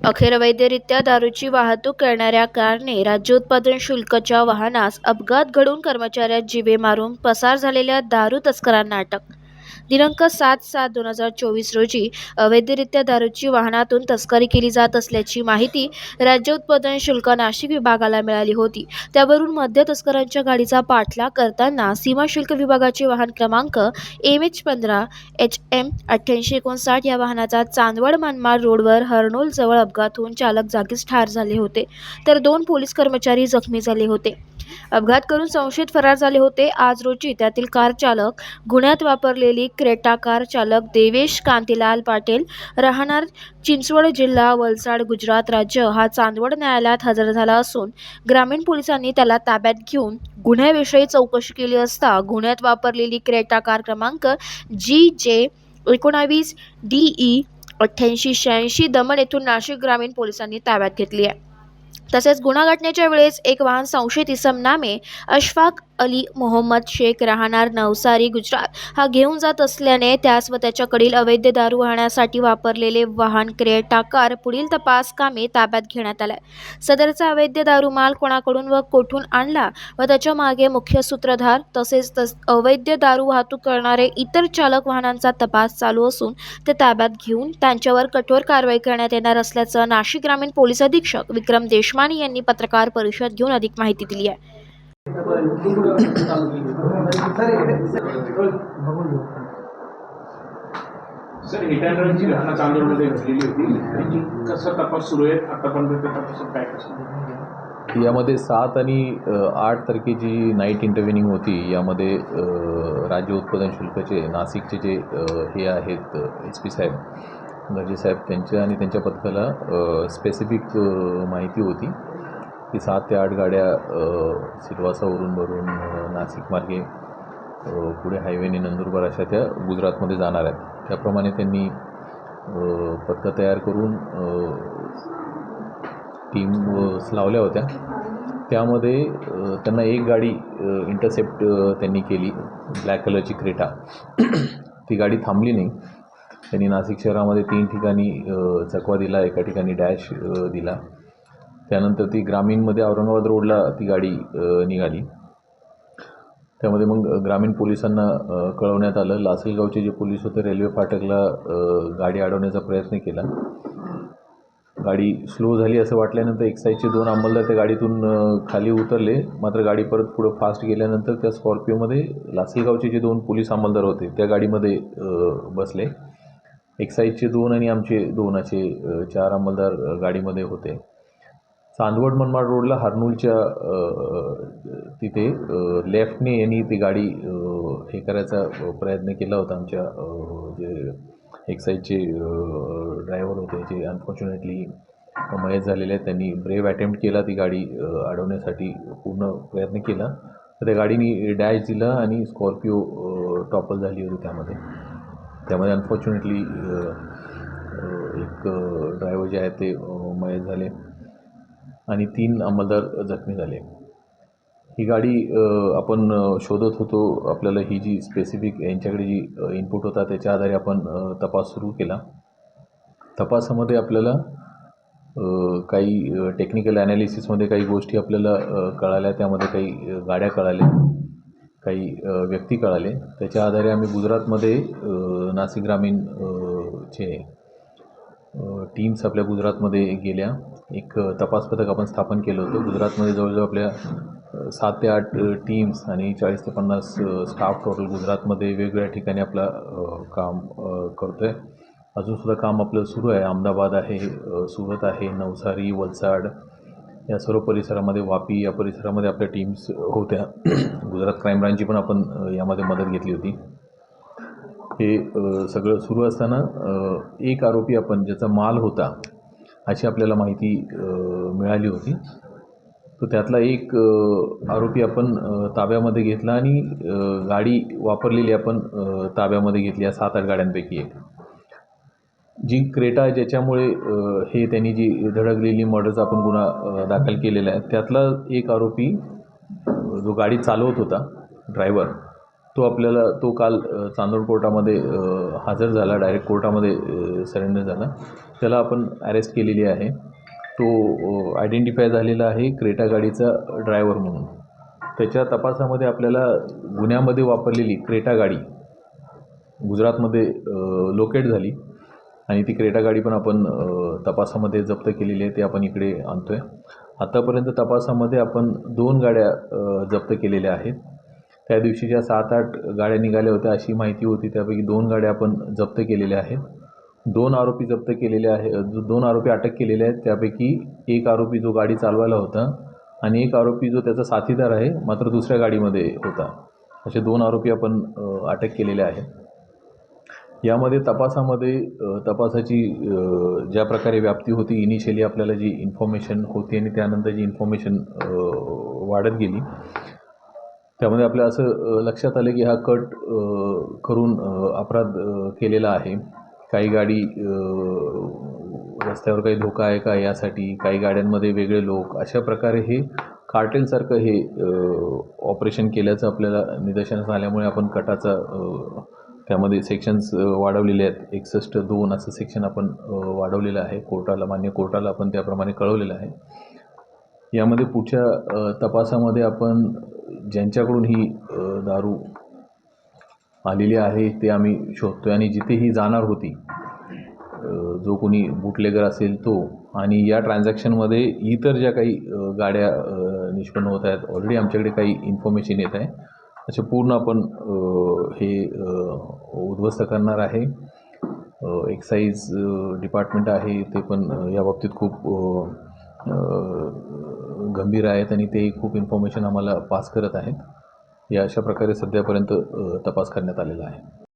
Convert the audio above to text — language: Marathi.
अखेर अवैधरित्या दारूची वाहतूक करणाऱ्या कारने राज्य उत्पादन शुल्कच्या वाहनास अपघात घडून कर्मचाऱ्यात जीवे मारून पसार झालेल्या दारू तस्करांना अटक दिनांक सात सात दोन हजार चोवीस रोजी अवैधरित्या दारूची वाहनातून तस्करी केली जात असल्याची माहिती राज्य उत्पादन शुल्क नाशिक विभागाला मिळाली होती. त्यावरून मध्य तस्करांच्या गाडीचा पाठलाग करताना सीमा शुल्क विभागाचे वाहन क्रमांक एम एच पंधरा एच एम अठ्ठ्याऐंशी एकोणसाठ या वाहनाचा चांदवड मनमाड रोडवर हर्नोलजवळ अपघात होऊन चालक जागीच ठार झाले होते. तर दोन पोलीस कर्मचारी जखमी झाले होते. अपघात करून संशयित फरार झाले होते. आज रोजी त्यातील कार चालक गुन्ह्यात वापरलेली क्रेटा कार चालक देवेश कांतीलाल पाटील राहणार चिंचवड जिल्हा वलसाड गुजरात राज्य हा चांदवड न्यायालयात हजर झाला असून ग्रामीण पोलिसांनी त्याला ताब्यात घेऊन गुन्ह्याविषयी चौकशी केली असता गुन्ह्यात वापरलेली क्रेटा कार क्रमांक जी जे एकोणावीस डी ई अठ्ठ्याऐंशी शहाऐंशी दमण येथून नाशिक ग्रामीण पोलिसांनी ताब्यात घेतली आहे. तसेच गुन्हा घडण्याच्या वेळेस एक वाहन संशयित इसम नामे अशफाक अली मोहम्मद शेख राहणार नवसारी गुजरात. हा घेऊन जात असल्याने त्यास व त्याच्याकडील अवैध दारू वाहण्यासाठी वापरलेले वाहन क्रेटा कार पुढील तपास कामे ताब्यात घेण्यात आलाय. सदरचा अवैध दारू माल कोणाकडून व कोठून आणला व त्याच्यामागे मुख्य सूत्रधार तसेच तस अवैध दारू वाहतूक करणारे इतर चालक वाहनांचा तपास चालू असून ते ताब्यात घेऊन त्यांच्यावर कठोर कारवाई करण्यात येणार असल्याचं नाशिक ग्रामीण पोलीस अधीक्षक विक्रम देशमानी यांनी पत्रकार परिषद घेऊन अधिक माहिती दिली आहे. सर हिटांडरची घटना चांदोडमध्ये घडलेली होती. त्यांची कसं तपास सुरू आहे आतापर्यंत त्या तपासात काय कसं यामध्ये सात आणि आठ तारखेची नाईट इंटरव्हिनिंग होती. यामध्ये राज्य उत्पादन शुल्काचे नाशिकचे जे हे आहेत एस पी साहेब गरजे साहेब त्यांच्या आणि त्यांच्या पथकाला स्पेसिफिक माहिती होती. की सात ते आठ गाड्या अ, सिल्वासावरून नाशिकमार्गे नाशिक मार्गे पुढे हायवेने नंदुरबार अशा त्या गुजरातमध्ये जाणार आहेत. त्याप्रमाणे त्यांनी अ, पथकं तयार करून टीम लावल्या होत्या. त्यामध्ये त्यांना एक गाडी इंटरसेप्ट त्यांनी केली ब्लॅक कलरची क्रेटा. ती गाडी थांबली नाही. त्यांनी नाशिक शहरामध्ये तीन ठिकाणी चकवा दिला एका ठिकाणी डॅश दिला. त्यानंतर ती ग्रामीणमध्ये औरंगाबाद रोडला ती गाडी निघाली. त्यामध्ये मग ग्रामीण पोलिसांना कळवण्यात आलं. लासलगावचे जे पोलीस होते रेल्वे फाटकला गाडी अडवण्याचा प्रयत्न केला. गाडी स्लो झाली असं वाटल्यानंतर एक्साईजचे दोन अंमलदार त्या गाडीतून खाली उतरले. मात्र गाडी परत पुढं फास्ट गेल्यानंतर त्या स्कॉर्पिओमध्ये लासलगावचे जे दोन पोलीस अंमलदार होते त्या गाडीमध्ये बसले. एक्साईजचे दोन आणि आमचे दोन असे चार अंमलदार गाडीमध्ये होते. चांदवड मनमाड रोडला हर्नूलच्या तिथे लेफ्टने यांनी ती गाडी हे करायचा प्रयत्न केला होता आमच्या जे एक्साईजचे ड्रायव्हर होते जे अनफॉर्च्युनेटली मयत झालेले आहेत त्यांनी ब्रेव अटेम्प्ट केला ती गाडी अडवण्यासाठी पूर्ण प्रयत्न केला. तर त्या गाडीने डॅश दिला आणि स्कॉर्पिओ टॉपल झाली होती त्यामध्ये. त्यामध्ये अनफॉर्च्युनेटली एक ड्रायव्हर जे आहेत ते मयत झाले. आणि तीन अंमलदार जखमी झाले. ही गाडी आपण शोधत होतो. आपल्याला ही जी स्पेसिफिक यांच्याकडे जी इनपुट होता त्याच्या आधारे आपण तपास सुरू केला. तपासामध्ये आपल्याला काही टेक्निकल ॲनालिसिसमध्ये काही गोष्टी आपल्याला कळाल्या. त्यामध्ये काही गाड्या कळाल्या. काही व्यक्ती कळाले. त्याच्या आधारे आम्ही गुजरातमध्ये नासिक नाशिक ग्रामीण चे टीम्स आपल्या गुजरातमध्ये गेल्या. एक तपास पथक आपण स्थापन केलं होतं. गुजरातमध्ये जवळजवळ आपल्या सात ते आठ टीम्स आणि चाळीस ते पन्नास स्टाफ टोटल गुजरातमध्ये वेगवेगळ्या ठिकाणी आपला काम करतो आहे अजूनसुद्धा काम आपलं सुरू आहे. अहमदाबाद आहे सुरत आहे नवसारी वलसाड या सर्व परिसरामध्ये वापी या परिसरामध्ये आपल्या टीम्स होत्या. गुजरात क्राईम ब्रांचची पण आपण यामध्ये मदत घेतली होती. हे सगळं सुरू असताना एक आरोपी आपण ज्याचा माल होता अशी आपल्याला माहिती मिळाली होती. तर त्यातला एक आरोपी आपण ताब्यामध्ये घेतला आणि गाडी वापरलेली आपण ताब्यामध्ये घेतली या सात आठ गाड्यांपैकी एक. जी क्रेटा ज्याच्यामुळे हे त्यांनी जी धडकलेली मर्डरचा आपण गुन्हा दाखल केलेला आहे त्यातला एक आरोपी जो गाडी चालवत होता ड्रायव्हर तो आपल्याला तो काल चांदोड कोर्टामध्ये हजर झाला डायरेक्ट कोर्टामध्ये सरेंडर झाला. त्याला आपण अरेस्ट केलेली आहे. तो आयडेंटिफाय झालेला आहे क्रेटा गाडीचा ड्रायव्हर म्हणून. त्याच्या तपासामध्ये आपल्याला गुन्ह्यामध्ये वापरलेली क्रेटा गाडी गुजरातमध्ये लोकेट झाली आणि ती क्रेटा गाडी पण आपण तपासामध्ये जप्त केलेली आहे ते आपण इकडे आणतो आहे आत्तापर्यंत तपासामध्ये आपण दोन गाड्या जप्त केलेल्या आहेत. त्या दिवशी ज्या सात आठ गाड्या निघाल्या होत्या अशी माहिती होती त्यापैकी दोन गाड्या आपण जप्त केलेल्या आहेत. दोन आरोपी जप्त केलेले आहे जो दोन आरोपी अटक केलेले आहेत त्यापैकी एक आरोपी जो गाडी चालवायला होता आणि एक आरोपी जो त्याचा साथीदार आहे मात्र दुसऱ्या गाडीमध्ये होता. असे दोन आरोपी आपण अटक केलेले आहेत. यामध्ये तपासामध्ये तपासाची ज्या प्रकारे व्याप्ती होती इनिशियली आपल्याला जी इन्फॉर्मेशन होती आणि त्यानंतर जी इन्फॉर्मेशन वाढत गेली त्यामध्ये आपल्या असं लक्षात आलं की हा कट करून अपराध केलेला आहे. काही गाडी रस्त्यावर काही धोका आहे का यासाठी? काही गाड्यांमध्ये वेगळे लोक. अशा प्रकारे हे कार्टेलसारखं हे ऑपरेशन केल्याचं आपल्याला निदर्शनास आल्यामुळे आपण कटाचा त्यामध्ये सेक्शन्स वाढवलेले आहेत. एकसष्ट दोन असं सेक्शन आपण वाढवलेलं आहे. कोर्टाला मान्य कोर्टाला आपण त्याप्रमाणे कळवलेलं आहे. यामध्ये पुढच्या तपासामध्ये आपण ज्यांच्याकडून ही दारू आलेली आहे ते आम्ही शोधतो आहे आणि जिथे ही जाणार होती जो कोणी बुटलेगर असेल तो. आणि या ट्रान्झॅक्शनमध्ये इतर ज्या काही गाड्या निष्पन्न होत आहेत ऑलरेडी आमच्याकडे काही इन्फॉर्मेशन येत आहे. असे पूर्ण आपण हे उद्ध्वस्त करणार आहे. एक्साईज डिपार्टमेंट आहे ते पण या बाबतीत खूप गंभीर आहेत आणि तेही खूप इन्फॉर्मेशन आम्हाला पास करत आहेत. या अशा प्रकारे सध्यापर्यंत तपास करण्यात आलेला आहे.